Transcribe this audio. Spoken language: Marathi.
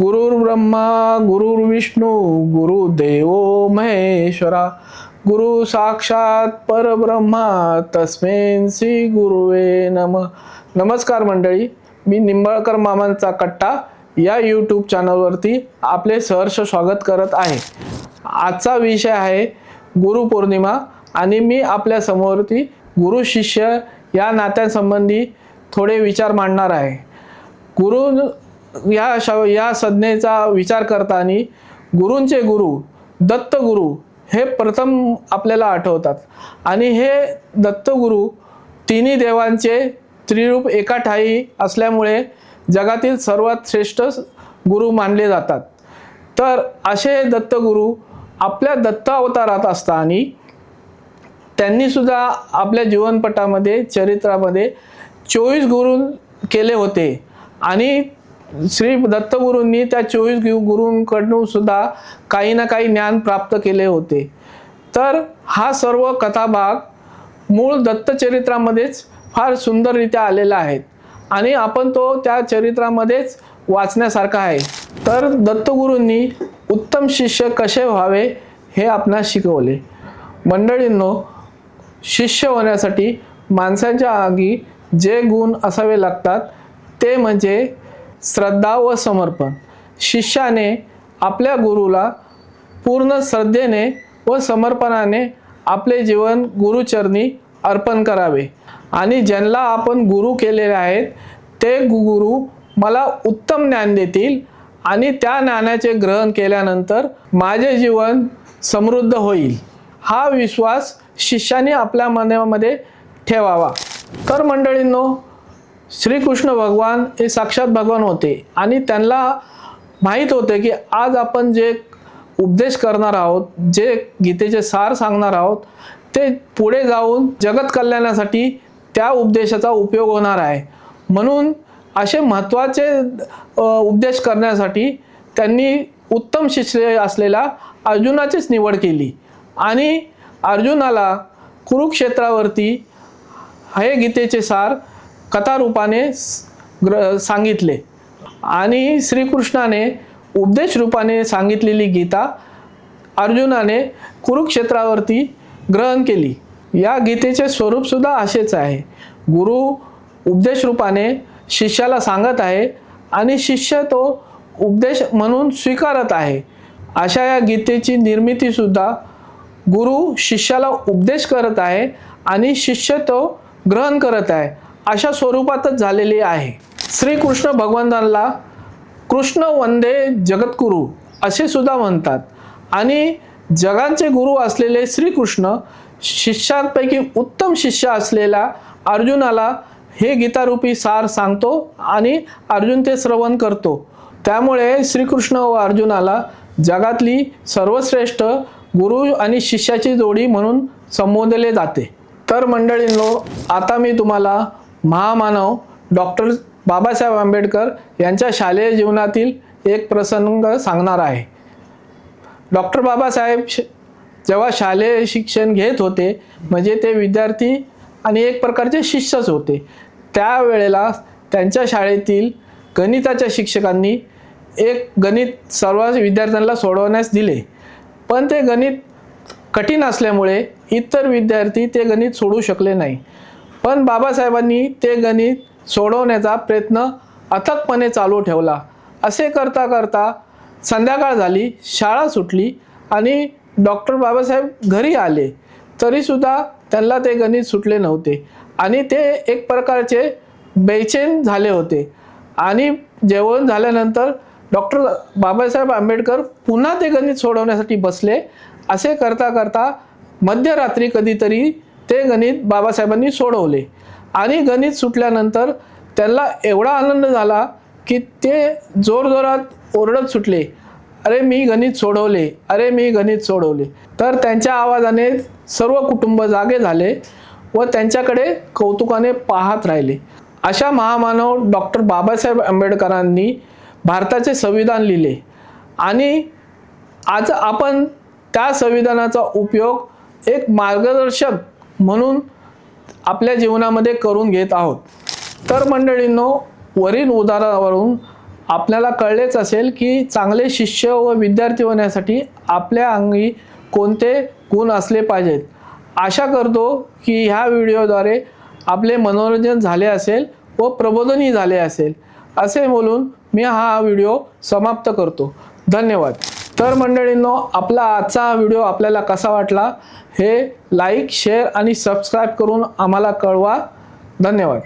गुरुर्ब्रह्मा गुरुर्विष्णू गुरुदेव महेश्वरा गुरु साक्षात परब्रह्मा तस्मेन श्री गुरुवे नम. नमस्कार मंडळी मी निंबाळकर मामांचा कट्टा या यूट्यूब चॅनलवरती आपले सहर्ष स्वागत करत आहे. आजचा विषय आहे गुरुपौर्णिमा आणि मी आपल्यासमोरती गुरु शिष्य या नात्यांसंबंधी थोडे विचार मांडणार आहे. गुरु या शव या संज्ञेचा विचार करताना गुरूंचे गुरु दत्तगुरु हे प्रथम आपल्याला आठवतात. आणि हे दत्तगुरु तिन्ही देवांचे त्रिरूप एका ठाई असल्यामुळे जगातील सर्वात श्रेष्ठ गुरु मानले जातात. तर असे दत्तगुरु आपल्या दत्त अवतारात असताना त्यांनीसुद्धा आपल्या जीवनपटामध्ये चरित्रामध्ये चोवीस गुरु केले होते. आणि श्री दत्तगुरूंनी त्या चोवीस गुरूंकडून सुद्धा काही ना काही ज्ञान प्राप्त केले होते. तर हा सर्व कथाभाग मूळ दत्तचरित्रामध्येच फार सुंदररित्या आलेला आहे आणि आपण तो त्या चरित्रामध्येच वाचण्यासारखा आहे. तर दत्तगुरूंनी उत्तम शिष्य कसे व्हावे हे आपणास शिकवले. मंडळींनो शिष्य होण्यासाठी माणसांच्या आगी जे गुण असावे लागतात ते म्हणजे श्रद्धा व समर्पण. शिष्याने आपल्या गुरुला पूर्ण श्रद्धेने व समर्पणाने आपले जीवन गुरुचरणी अर्पण करावे. आणि ज्यांना आपण गुरु केलेले आहेत ते गुरु मला उत्तम ज्ञान देतील आणि त्या ज्ञानाचे ग्रहण केल्यानंतर माझे जीवन समृद्ध होईल. हा विश्वास शिष्याने आपल्या मनामध्ये ठेवावा. तर मंडळींनो श्रीकृष्ण भगवान हे साक्षात भगवान होते आणि त्यांना माहीत होते की आज आपण जे उपदेश करणार आहोत जे गीतेचे सार सांगणार आहोत ते पुढे जाऊन जगत कल्याणासाठी त्या उपदेशाचा उपयोग होणार आहे. म्हणून असे महत्त्वाचे उपदेश करण्यासाठी त्यांनी उत्तम शिष्य असलेला अर्जुनाचीच निवड केली. आणि अर्जुनाला कुरुक्षेत्रावरती हे गीतेचे सार कथारूपाने स- ग्र सांगितले. आणि श्रीकृष्णाने उपदेश रूपाने सांगितलेली गीता अर्जुनाने कुरुक्षेत्रावरती ग्रहण केली. या गीतेचे स्वरूपसुद्धा असेच आहे. गुरु उपदेश रूपाने शिष्याला सांगत आहे आणि शिष्य तो उपदेश म्हणून स्वीकारत आहे. अशा या गीतेची निर्मितीसुद्धा गुरु शिष्याला उपदेश करत आहे आणि शिष्य तो ग्रहण करत आहे. अशा स्वरूपातच झालेली आहे. श्रीकृष्ण भगवंतांना कृष्ण वंदे जगद्गुरु असे सुद्धा म्हणतात. आणि जगांचे गुरु असलेले श्रीकृष्ण शिष्यांपैकी उत्तम शिष्य असलेला अर्जुनाला हे गीतारूपी सार सांगतो आणि अर्जुन ते श्रवण करतो. त्यामुळे श्रीकृष्ण व अर्जुनाला जगातली सर्वश्रेष्ठ गुरु आणि शिष्याची जोडी म्हणून संबोधले जाते. तर मंडळींनो आता मी तुम्हाला महामानव डॉक्टर बाबासाहेब आंबेडकर यांच्या शालेय जीवनातील एक प्रसंग सांगणार आहे. डॉक्टर बाबासाहेब श- जेव्हा शालेय शिक्षण घेत होते म्हणजे ते विद्यार्थी आणि एक प्रकारचे शिष्यच होते. त्यावेळेला त्यांच्या शाळेतील गणिताच्या शिक्षकांनी एक गणित सर्व विद्यार्थ्यांना सोडवण्यास दिले. पण ते गणित कठीण असल्यामुळे इतर विद्यार्थी ते गणित सोडू शकले नाही. पण बाबासाहेबांनी ते गणित सोडवण्याचा प्रयत्न अथकपणे चालू ठेवला. असे करता करता संध्याकाळ झाली शाळा सुटली आणि डॉक्टर बाबासाहेब घरी आले. तरीसुद्धा त्यांना ते गणित सुटले नव्हते आणि ते एक प्रकारचे बेचैन झाले होते. आणि जेवण झाल्यानंतर डॉक्टर बाबासाहेब आंबेडकर पुन्हा ते गणित सोडवण्यासाठी बसले. असे करता करता मध्यरात्री कधीतरी ते गणित बाबासाहेबांनी सोडवले. आणि गणित सुटल्यानंतर त्यांना एवढा आनंद झाला की ते जोरजोरात ओरडत सुटले. अरे मी गणित सोडवले. अरे मी गणित सोडवले. तर त्यांच्या आवाजाने सर्व कुटुंब जागे झाले व त्यांच्याकडे कौतुकाने पाहत राहिले. अशा महामानव डॉक्टर बाबासाहेब आंबेडकरांनी भारताचे संविधान लिहिले. आणि आज आपण त्या संविधानाचा उपयोग एक मार्गदर्शक म्हणून आपल्या जीवनामध्ये करून घेत आहोत. तर मंडळींनो वरील उदाहरणावरून आपल्याला कळलेच असेल की चांगले शिष्य व विद्यार्थी होण्यासाठी आपल्या अंगी कोणते गुण असले पाहिजेत. आशा करतो की ह्या व्हिडिओद्वारे आपले मनोरंजन झाले असेल व प्रबोधनही झाले असेल. असे बोलून मी हा व्हिडिओ समाप्त करतो. धन्यवाद. तर मंडळींनो आपला आजचा हा व्हिडिओ आपल्याला कसा वाटला? हे लाईक शेअर आणि सबस्क्राईब करून आम्हाला कळवा. धन्यवाद.